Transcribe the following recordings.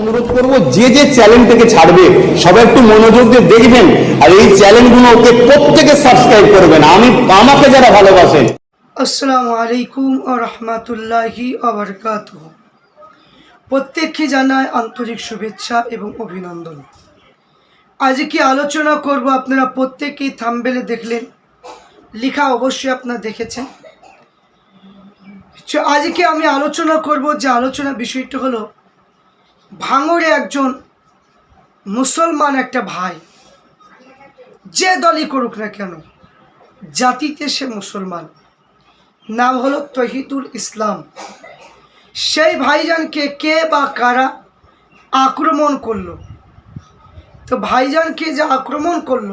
অনুরোধ করব, যে যে চ্যানেলটাকে ছাড়বে, সবাই একটু মনোযোগ দিয়ে দেখবেন, আর এই চ্যানেলগুলোকে প্রত্যেকে সাবস্ক্রাইব করবেন। আমি, আমাকে যারা ভালোবাসেন আলাইকুম রহমতুল্লাহি আবরকাত প্রত্যেককে জানায় আন্তরিক শুভেচ্ছা এবং অভিনন্দন। আজকে আলোচনা করব আপনারা প্রত্যেকেই থামবেলে দেখলেন, লেখা অবশ্যই আপনারা দেখেছেন। আজকে আমি আলোচনা করব, যে আলোচনা বিষয়টা হলো ভাঙড়ে একজন মুসলমান একটা ভাই, যে দলই করুক না কেন, জাতিতে সে মুসলমান। নাম হলো তহিদুল ইসলাম। সেই ভাইজানকে কে বা কারা আক্রমণ করল? তো ভাইজানকে যে আক্রমণ করল,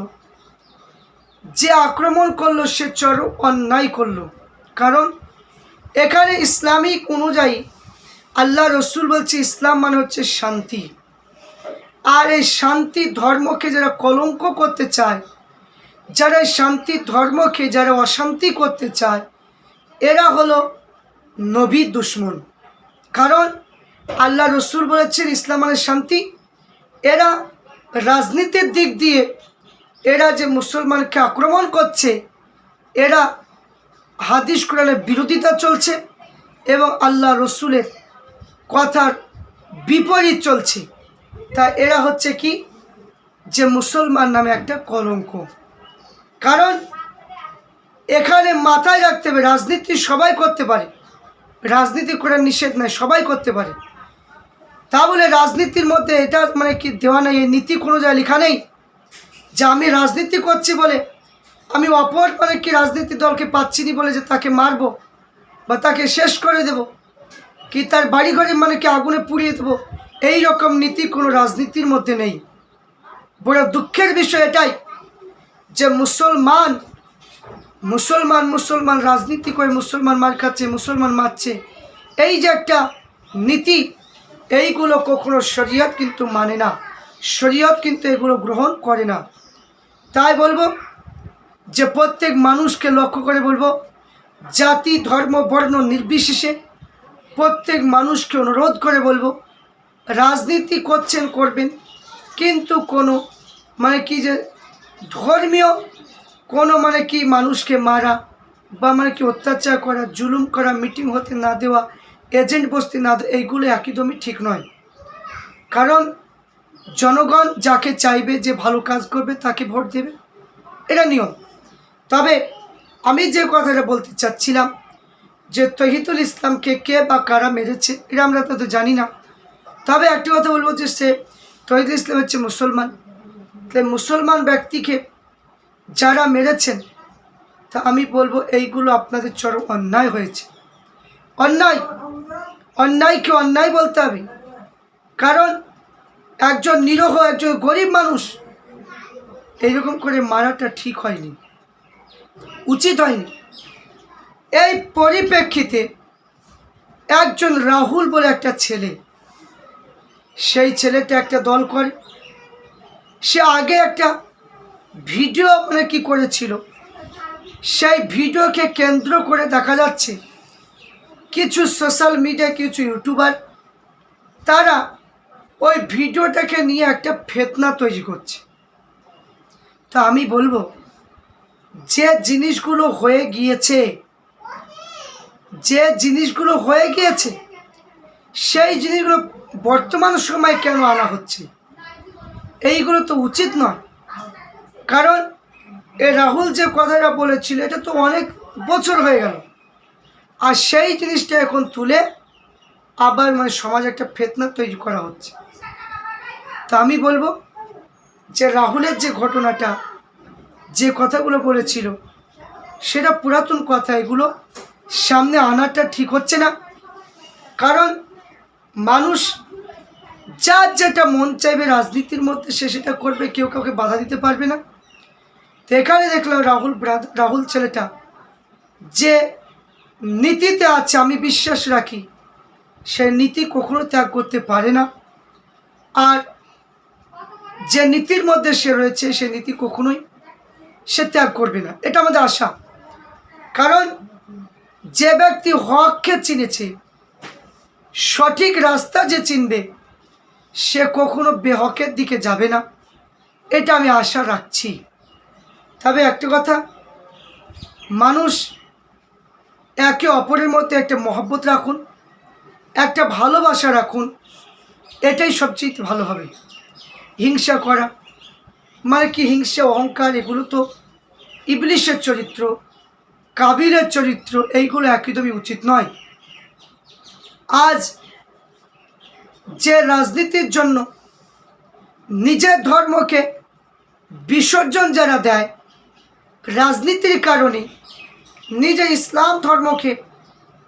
যে আক্রমণ করল সে চরম অন্যায় করল। কারণ এখানে ইসলামিক অনুযায়ী আল্লাহ রসুল বলছে, ইসলাম মানে হচ্ছে শান্তি। আর এই শান্তি ধর্মকে যারা কলঙ্ক করতে চায়, যারা এই শান্তি ধর্মকে যারা অশান্তি করতে চায়, এরা হলো নবী দুশ্মন। কারণ আল্লাহ রসুল বলেছেন, ইসলাম মানে শান্তি। এরা রাজনীতির দিক দিয়ে, এরা যে মুসলমানকে আক্রমণ করছে, এরা হাদিস কোরআনের বিরোধিতা চলছে এবং আল্লাহ রসুলের কথার বিপরীত চলছে। তা এরা হচ্ছে কি? যে মুসলমান নামে একটা কলঙ্ক। কারণ এখানে মাথায় রাখতে হবে, রাজনীতি সবাই করতে পারে। রাজনীতি করে নিষেধ নাই, সবাই করতে পারে। তা বলে রাজনীতির মধ্যে এটা মানে কি দেওয়া নেই নীতি কোনো জায়গায় লেখা নেই? যে আমি রাজনীতি করছি বলে, আমি অপর মানে কি রাজনীতি দলকে পাচ্ছি বলে যে তাকে মারবো বা তাকে শেষ করে দেব? কি তার বাড়ি ঘরে মানে কি আগুনে পুড়িয়ে দেবো? এই রকম নীতি কোনো রাজনীতির মধ্যে নেই। বড় দুঃখের বিষয় এটাই যে মুসলমান মুসলমান মুসলমান রাজনীতি করে মুসলমান মার খাচ্ছে, মুসলমান মারছে। এই যে একটা নীতি, এইগুলো কখনো শরীয়ত কিন্তু মানে না। শরীয়ত কিন্তু এগুলো গ্রহণ করে না। তাই বলব যে প্রত্যেক মানুষকে লক্ষ্য করে বলব, জাতি, ধর্ম, বর্ণ নির্বিশেষে প্রত্যেক মানুষকে অনুরোধ করে বলব, রাজনীতি করছেন, করবেন, কিন্তু কোনো মানে কি যে ধর্মীয় কোনো মানে কি মানুষকে মারা বা মানে কি অত্যাচার করা, জুলুম করা, মিটিং হতে না দেওয়া, এজেন্ট বসতে না দেওয়া, এইগুলো একদমই ঠিক নয়। কারণ জনগণ যাকে চাইবে যে ভালো কাজ করবে তাকে ভোট দেবে, এটা নিয়ম। তবে আমি যে কথাটা বলতে চাচ্ছিলাম যে তহিদুল ইসলামকে কে বা কারা মেরেছে, এটা আমরা তো জানি না। তবে একটি কথা বলব যে সে তহিদুল ইসলাম হচ্ছে মুসলমান। তাই মুসলমান ব্যক্তিকে যারা মেরেছেন, তা আমি বলব এইগুলো আপনাদের চরম অন্যায় হয়েছে। অন্যায়, অন্যায়কে অন্যায় বলতে হবে। কারণ একজন নিরহ, একজন গরিব মানুষ এইরকম করে মারাটা ঠিক হয়নি, উচিত হয়নি। এই পরিপ্রেক্ষিতে একজন রাহুল বলে একটা ছেলে, সেই ছেলেটা একটা দল করে। সে আগে একটা ভিডিও মানে কি করেছিল, সেই ভিডিওকে কেন্দ্র করে দেখা যাচ্ছে কিছু সোশ্যাল মিডিয়া কিছু ইউটিউবার, তারা ওই ভিডিওটাকে নিয়ে একটা ফেতনা তৈরি করছে। তা আমি বলব, যে জিনিসগুলো হয়ে গিয়েছে যে জিনিসগুলো হয়ে গিয়েছে, সেই জিনিসগুলো বর্তমান সময় কেন আনা হচ্ছে? এইগুলো তো উচিত নয়। কারণ এ রাহুল যে কথাটা বলেছিল, এটা তো অনেক বছর হয়ে গেল। আর সেই জিনিসটা এখন তুলে আবার মানে সমাজ একটা ফেতনা তৈরি করা হচ্ছে। তা আমি বলব যে রাহুলের যে ঘটনাটা, যে কথাগুলো বলেছিল, সেটা পুরাতন কথা, এগুলো সামনে আনাটা ঠিক হচ্ছে না। কারণ মানুষ যার যেটা মন চাইবে রাজনীতির মধ্যে সে সেটা করবে, কেউ কাউকে বাধা দিতে পারবে না। তো এখানে দেখলাম রাহুল রাহুল ছেলেটা যে নীতিতে আছে, আমি বিশ্বাস রাখি, সে নীতি কখনো ত্যাগ করতে পারে না। আর যে নীতির মধ্যে সে রয়েছে, সে নীতি কখনোই সে ত্যাগ করবে না। এটা আমাদের আশা। কারণ যে ব্যক্তি হককে চিনেছে, সঠিক রাস্তা যে চিনবে, সে কখনো বেহকের দিকে যাবে না। এটা আমি আশা রাখছি। তবে একটা কথা, মানুষ একে অপরের মধ্যে একটা মহব্বত রাখুন, একটা ভালোবাসা রাখুন, এটাই সবচেয়ে ভালো হবে। হিংসা করা মানে কি হিংসা, অহংকার, এগুলো তো ইবলিশের চরিত্র। কাবিরের চরিত্র এইগুলো একদমই উচিত নয়। আজ যে রাজনীতির জন্য নিজের ধর্মকে বিসর্জন যারা দেয়, রাজনীতির কারণে নিজের ইসলাম ধর্মকে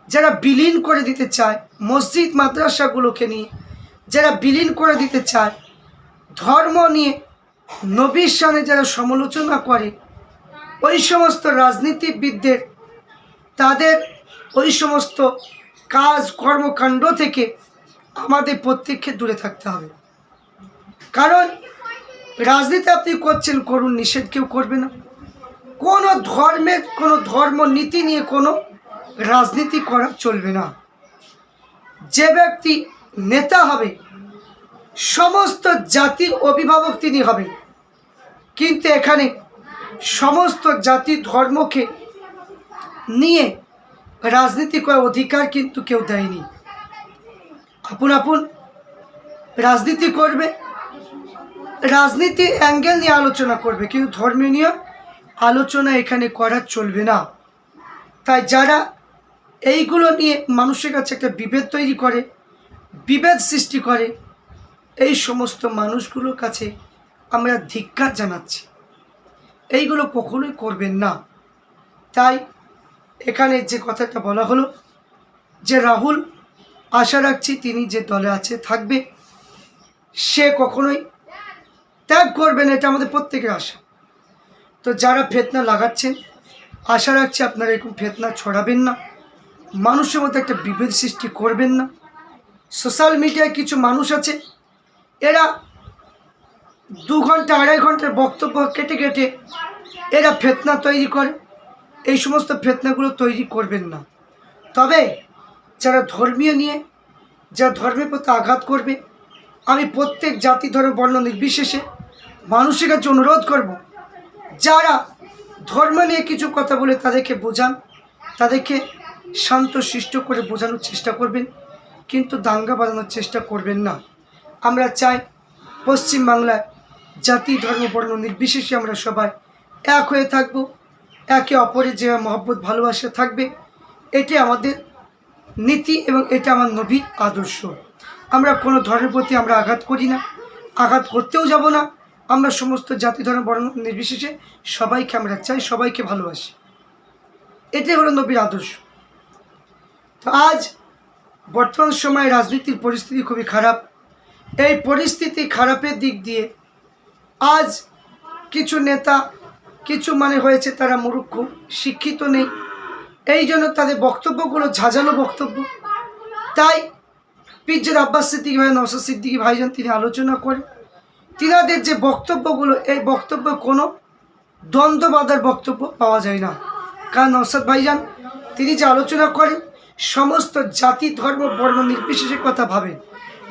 যারা বিলীন করে দিতে চায়, মসজিদ, মাদ্রাসাগুলোকে নিয়ে যারা বিলীন করে দিতে চায়, ধর্ম নিয়ে নবীর সামনে যারা সমালোচনা করে ওই সমস্ত রাজনীতিবিদদের, তাদের ওই সমস্ত কাজ, কর্মকাণ্ড থেকে আমাদের প্রত্যেককে দূরে থাকতে হবে। কারণ রাজনীতি আপনি করছেন, করুন, নিষেধ কেউ করবে না। কোনো ধর্মের কোনো ধর্ম নীতি নিয়ে কোনো রাজনীতি করা চলবে না। যে ব্যক্তি নেতা হবে, সমস্ত জাতির অভিভাবক তিনি হবেন। কিন্তু এখানে সমস্ত জাতি ধর্মকে নিয়ে রাজনীতি করার অধিকার কিন্তু কেউ দেয়নি। আপন আপন রাজনীতি করবে, রাজনীতি অ্যাঙ্গেল নিয়ে আলোচনা করবে, কিন্তু ধর্ম নিয়ে আলোচনা এখানে করা চলবে না। তাই যারা এইগুলো নিয়ে মানুষের কাছে একটা বিভেদ তৈরি করে, বিভেদ সৃষ্টি করে, এই সমস্ত মানুষগুলোর কাছে আমরা ধিক্কার জানাচ্ছি। এইগুলো কখনোই করবেন না। তাই এখানে যে কথাটা বলা হলো, যে রাহুল, আশা রাখছি তিনি যে দলে আছে, থাকবে, সে কখনোই ত্যাগ করবেন এটা আমাদের প্রত্যেকের আশা। তো যারা ফেতনা লাগাচ্ছেন, আশা রাখছি আপনারা এরকম ফেতনা ছড়াবেন না, মানুষের মধ্যে একটা বিভেদ সৃষ্টি করবেন না। সোশ্যাল মিডিয়ায় কিছু মানুষ আছে, এরা দু ঘণ্টা, আড়াই ঘণ্টার বক্তব্য কেটে কেটে এরা ফেতনা তৈরি করে। এই সমস্ত ফেতনাগুলো তৈরি করবেন না। তবে যারা ধর্মীয় নিয়ে, যারা ধর্মের প্রতি আঘাত করবে, আমি প্রত্যেক জাতি, ধর্ম, বর্ণ নির্বিশেষে মানুষের কাছে অনুরোধ করব, যারা ধর্ম নিয়ে কিছু কথা বলে তাদেরকে বোঝান, তাদেরকে শান্ত শিষ্ট করে বোঝানোর চেষ্টা করবেন, কিন্তু দাঙ্গা বাঁধানোর চেষ্টা করবেন না। আমরা চাই পশ্চিম বাংলায় জাতি, ধর্ম, বর্ণ নির্বিশেষে আমরা সবাই এক হয়ে থাকব। একে অপরের যে মহব্বত, ভালোবাসা থাকবে এটি আমাদের নীতি এবং এটা আমার নবীর আদর্শ। আমরা কোনো ধর্মের প্রতি আমরা আঘাত করি না, আঘাত করতেও যাব না। আমরা সমস্ত জাতি, ধর্ম, বর্ণ নির্বিশেষে সবাইকে আমরা চাই, সবাইকে ভালোবাসি। এটাই হলো নবীর আদর্শ। তো আজ বর্তমান সময়ে রাজনীতির পরিস্থিতি খুবই খারাপ। এই পরিস্থিতি খারাপের দিক দিয়ে আজ কিছু নেতা, কিছু মানে হয়েছে তারা মূর্খ, শিক্ষিত নেই। এই জন্য তাদের বক্তব্যগুলো ঝাঁঝালো বক্তব্য। তাই পিজ্জের আব্বাস সিদ্দিকি ভাই নওসাদ সিদ্দিকি ভাইজান তিনি আলোচনা করেন। তিনাদের যে বক্তব্যগুলো, এই বক্তব্য কোনো দ্বন্দ্ব বাঁধার বক্তব্য পাওয়া যায় না। কারণ নওসাদ ভাইজান, তিনি যে আলোচনা করেন, সমস্ত জাতি, ধর্ম, বর্ণ নির্বিশেষে কথা ভাবেন।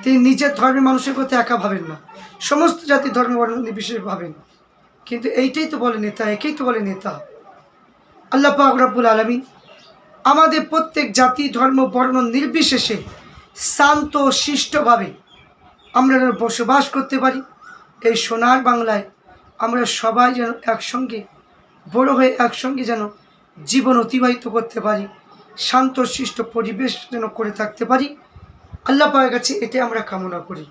তিনি নিজের ধর্মের মানুষের কথা একা ভাবেন না। সমস্ত জাতি ধর্ম বর্ণ নির্বিশেষে ভাবেন। কিন্তু এইটাই তো বলে নেতা, একেই তো বলে নেতা। আল্লাহ পাক রব্বুল আলমিন আমাদের প্রত্যেক জাতি ধর্ম বর্ণ নির্বিশেষে শান্ত, শিষ্টভাবে আমরা যেন বসবাস করতে পারি। এই সোনার বাংলায় আমরা সবাই যেন একসঙ্গে, বড় হয়ে একসঙ্গে যেন জীবন অতিবাহিত করতে পারি। শান্ত, শিষ্ট পরিবেশ যেন করে থাকতে পারি। আল্লাহ পায়ের কাছে এতে আমরা কামনা করি।